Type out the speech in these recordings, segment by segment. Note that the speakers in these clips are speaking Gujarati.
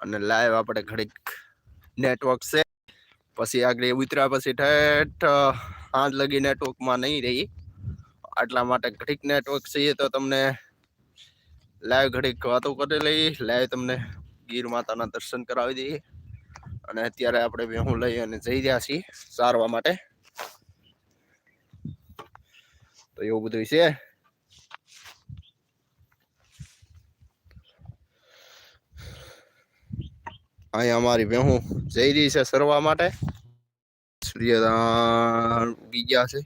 અને લાઈવ આપણે ઘડીક નેટવર્ક છે. પછી આગળ ઉતર્યા પછી ઠેઠ આજ લગી નેટવર્કમાં નહીં રહી. આટલા માટે ઘડીક નેટવર્ક છે તો તમને લાઈવ ઘડીક વાતો કરી લઈ. લાઈવ તમને ગીર માતાના દર્શન કરાવી દઈએ. અને અત્યારે આપણે બેહું લઈ અને જઈ રહ્યા છીએ સારવા માટે. તો એવું બધું છે. અહીંયા અમારી ભેહું જઈ રહી છે સરવા માટે. સૂર્યદાન ઉગી ગયા છે.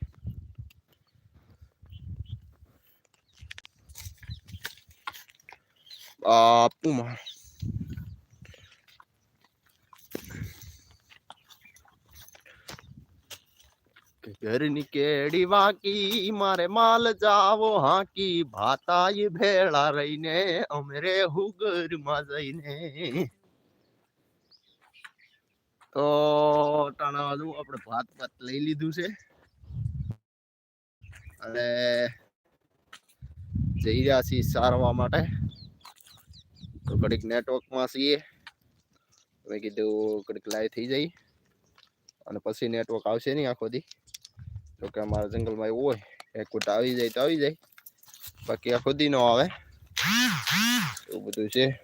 બાપુમાં કે ઘરની કેડી વાકી, મારે માલ જાવો હાકી ભાતા ભેળા રહીને અમરે હુગરમાં જઈને. તો ટાણા બાજુ આપણે ભાત ભાત લઈ લીધું છે. અને જઈ રહ્યા છીએ સારવા માટે. તો ઘડીક નેટવર્કમાં છીએ. મેં કીધું ઘડીક લાઈવ થઈ જાય. અને પછી નેટવર્ક આવશે નહીં આખો દી. તો કે અમારા જંગલમાં એવું હોય, એક કુટ આવી જાય તો આવી જાય. બાકી આખો દી નો આવે. એવું બધું છે.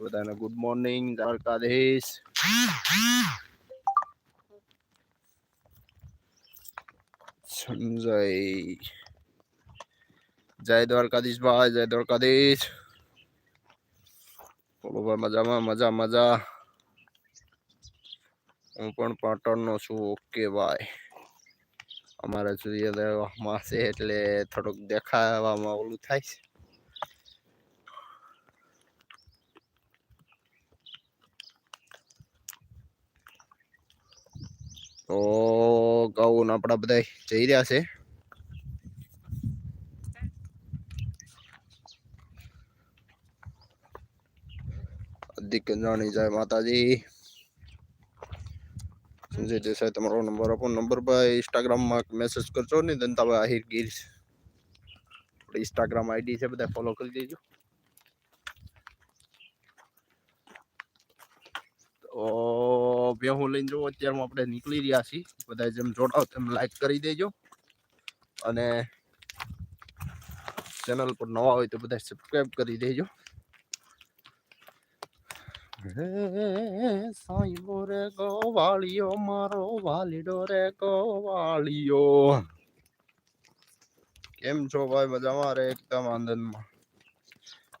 બધાને ગુડ મોર્નિંગ દ્વારકાધીશ. સંજય. જય દ્વારકાધીશ ભાઈ, જય દ્વારકાધીશ. બોલો ભાઈ મજામાં, મજા મજા. હું પણ પાટણનો છું, ઓકે ભાઈ. અમારે સૂર્યદેવમાં છે એટલે થોડુંક દેખાવામાં ઓલું થાય છે. તો કહું આપણા બધા જઈ રહ્યા છે. અધિક જાણી જાય માતાજી. સંજય દેસાઈ તમારો નંબર આપો નંબર ભાઈ ઇન્સ્ટાગ્રામમાં મેસેજ કરજો ને, દંતાભાઈ આહિર ગીર ઇન્સ્ટાગ્રામ આઈડી છે બધા ફોલો કરી દેજો તો બેહું લઈને જો અત્યારમાં આપણે નીકળી રહ્યા છીએ. બધા જેમ જોડાવ તેમ લાઈક કરી દેજો. અને ચેનલ પર નવા હોય તો બધા સબસ્ક્રાઈબ કરી દેજો. સાંઈબો રે ગોવાળિયો મારો વાલીડો રે ગોવાળીઓ. કેમ છો ભાઈ મજામાં? રે એકદમ આનંદમાં.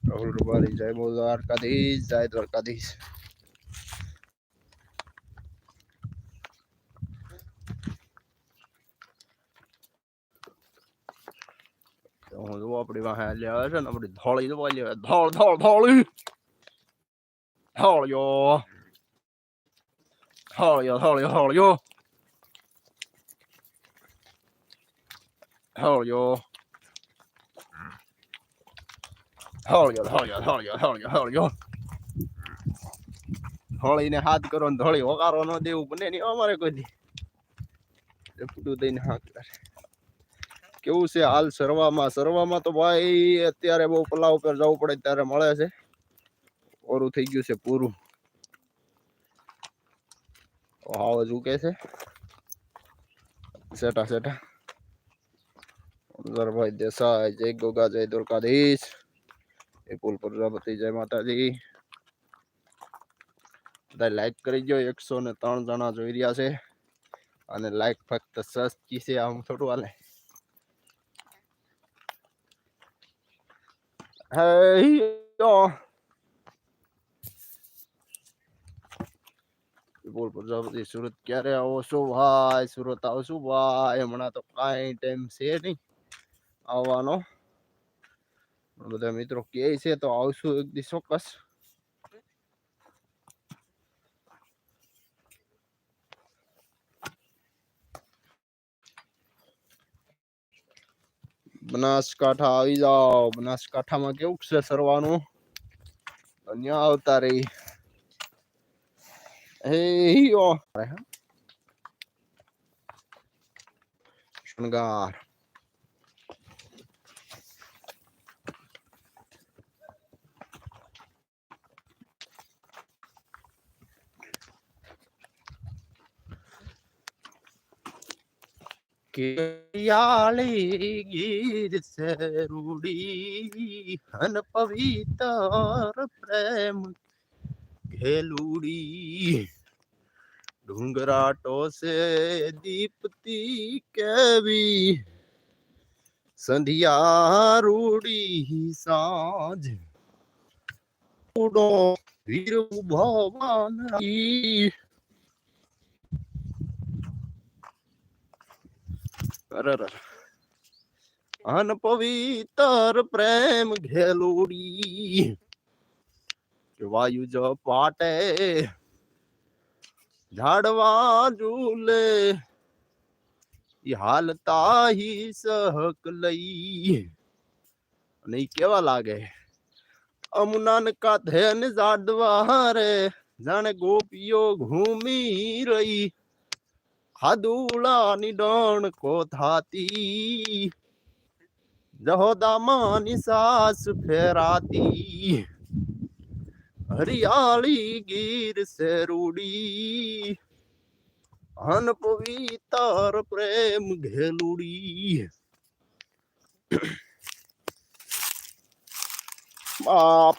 રાહુલ રૂપારી જય બોલ દ્વારકાધીશ, જય દ્વારકાધીશ. તો હું જો આપણી વાહે લેવા છે ને આપણી ધોળી જોવા લેવા ધોળ ધોળ ધોળી ધોળિયો ધોળિયો ધોળિયો ધોળિયો ધોળિયો ધોળિયો ધોળિયો ધોળિયો ધોળિયો ધોળિયો ધોળીને હાથ કરો ને ધોળી હોકારો ન દેવું બને નહીં અમારે કોઈ દી પૂરું દઈને હાથ કરે કેવું છે હાલ સરવામાં? સરવામાં તો ભાઈ અત્યારે બહુ પલાવ ઉપર જવું પડે ત્યારે મળે છે. ઓરું થઈ ગયું છે પૂરું. હાવ ઝૂકે છે. સેટા સેટા. અંદરભાઈ દેસાઈ, જય ગોગા, જય દ્વારકાધીશ પુલ પ્રજાપતિ જય માતાજી. બધા લાઈક કરી ગયો એકસો ને ત્રણ જણા જોઈ રહ્યા છે. અને લાઈક ફક્ત સસ્તી છે આમ થોડું હાલે. હે યો વિપુલ પ્રજાપતિ સુરત ક્યારે આવો છો ભાઈ સુરત આવશું ભાઈ હમણાં તો કાંઈ ટાઈમ છે નહીં આવવાનો બધા મિત્રો કહે છે તો આવશું એક દિવસ ચોક્કસ બનાસકાંઠા આવી જાઓ. બનાસકાંઠામાં કેવું છે સરવાનું? અહીંયા આવતા રહી. હે શણગાર. કેયાળી ગીર સેરુડી હન પવિત્ર પ્રેમ ઘેલુડી. ડુંગરાટો સે દીપતી કેવી, સંધ્યા રૂડી સાંજ. ઉડો વીર ભવાન અરર અન પવિત્ર પ્રેમ ઘેલુડી વાયુ જ પાટે ઝાડવા ઈ હાલતા હી સહક લઈ. અને કેવા લાગે? અમુનાન કાધે ને જાડવા રે, જાણે ગોપીઓ ઘૂમી રહી. હાદુલાની ડણ કોથાતી, જહોદામાની સાસ ફેરાતી, હરિયાળી ગીર શેરુડી, અન પવિત્ર પ્રેમ ઘેલુડી. બાપ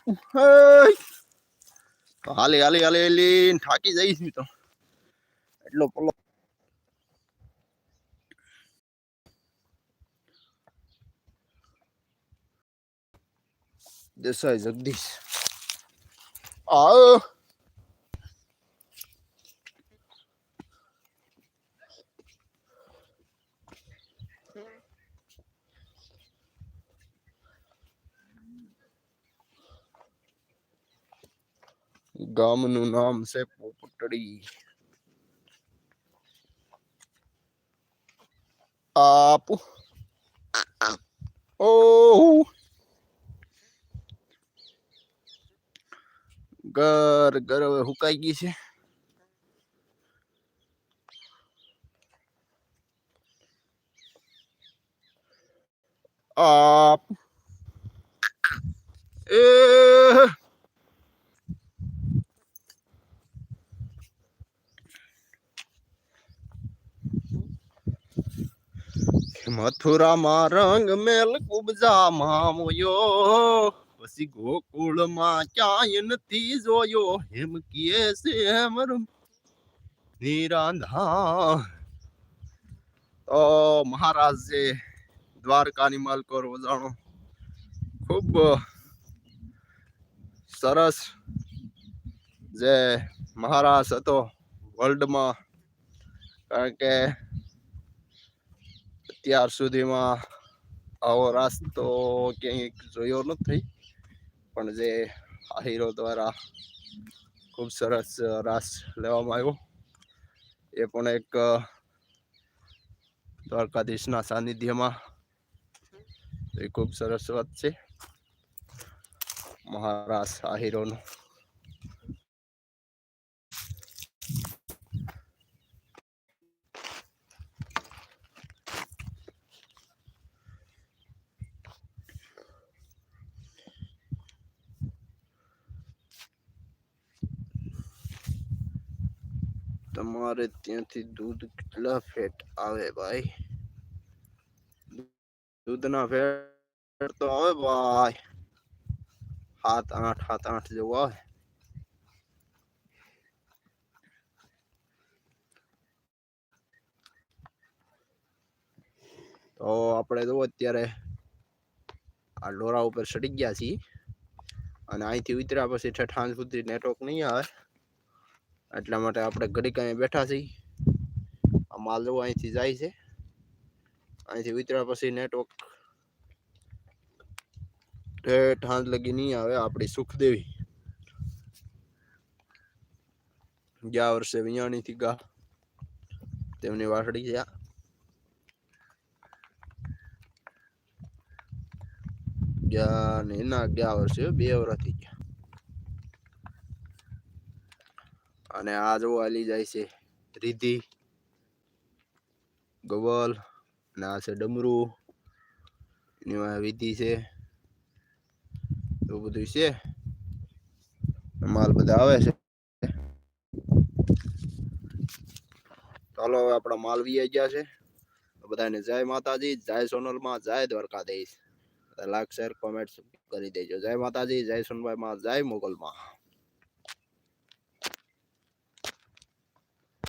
હાલે હાલે હાલે હાલે થાકી જઈશ તો. એટલો પલો દેસાઈ જગદીશ આવ ગામનું નામ છે પોપટડી આપુ ઓ ઘર ઘર હવે હુકાઈ ગઈ છે? મથુરામાં રંગ મેલ કુબજામાં મોયો. પછી ગોકુળમાં ક્યાંય નથી જોયો હેમ કીએ છે હેમ નિરાંધા તો મહારાજ જે દ્વારકાની માલકો રોજાણો ખૂબ સરસ જે મહારાજ હતો વર્લ્ડમાં, કારણ કે અત્યાર સુધીમાં આવો રાસ્તો ક્યાંય જોયો નથી. પણ જે આ હીરો દ્વારા ખૂબ સરસ રાસ લેવામાં આવ્યો. એ પણ એક દ્વારકાધીશના સાનિધ્યમાં એ ખૂબ સરસ વાત છે. મહારાસ આ હીરોનું તમારે ત્યાંથી દૂધ કેટલા ફેટ આવે ભાઈ? દૂધના ફેટ તો આવે ભાઈ. સાત, આઠ સાત, આઠ જેવું આવે. તો આપણે જો અત્યારે આ ડોરા ઉપર ચડી ગયા છીએ. અને અહીંથી ઉતર્યા પછી ઠેઠ સુધી નેટવર્ક નહીં આવે. એટલા માટે આપણે ઘડીક અહીં બેઠા છીએ. આ માલ જવું અહીંથી જાય છે. અહીંથી ઉતર્યા પછી નેટવર્ક ઠેઠ હાંજ લગી નહીં આવે, આપણી સુખદેવી. ગયા વર્ષે વિયાણીથી ગા. તેમની વાસડી છે ગયા ને એના ગયા વર્ષે બે વર્ષથી ગયા. અને આ જો હાલી જાય છે. રીધી ગવલ અને આ છે ડમરું. વાંહે વિધિ છે. એવું બધું છે. માલ બધા આવે છે. ચાલો હવે આપણા માલ વી ગયા છે. બધાને જય માતાજી, જય સોનલમાં, જય દ્વારકાધીશ. લાઈક શેર કોમેન્ટ કરી દેજો. જય માતાજી, જય સોનભાઈ માં જય મોગલમાં.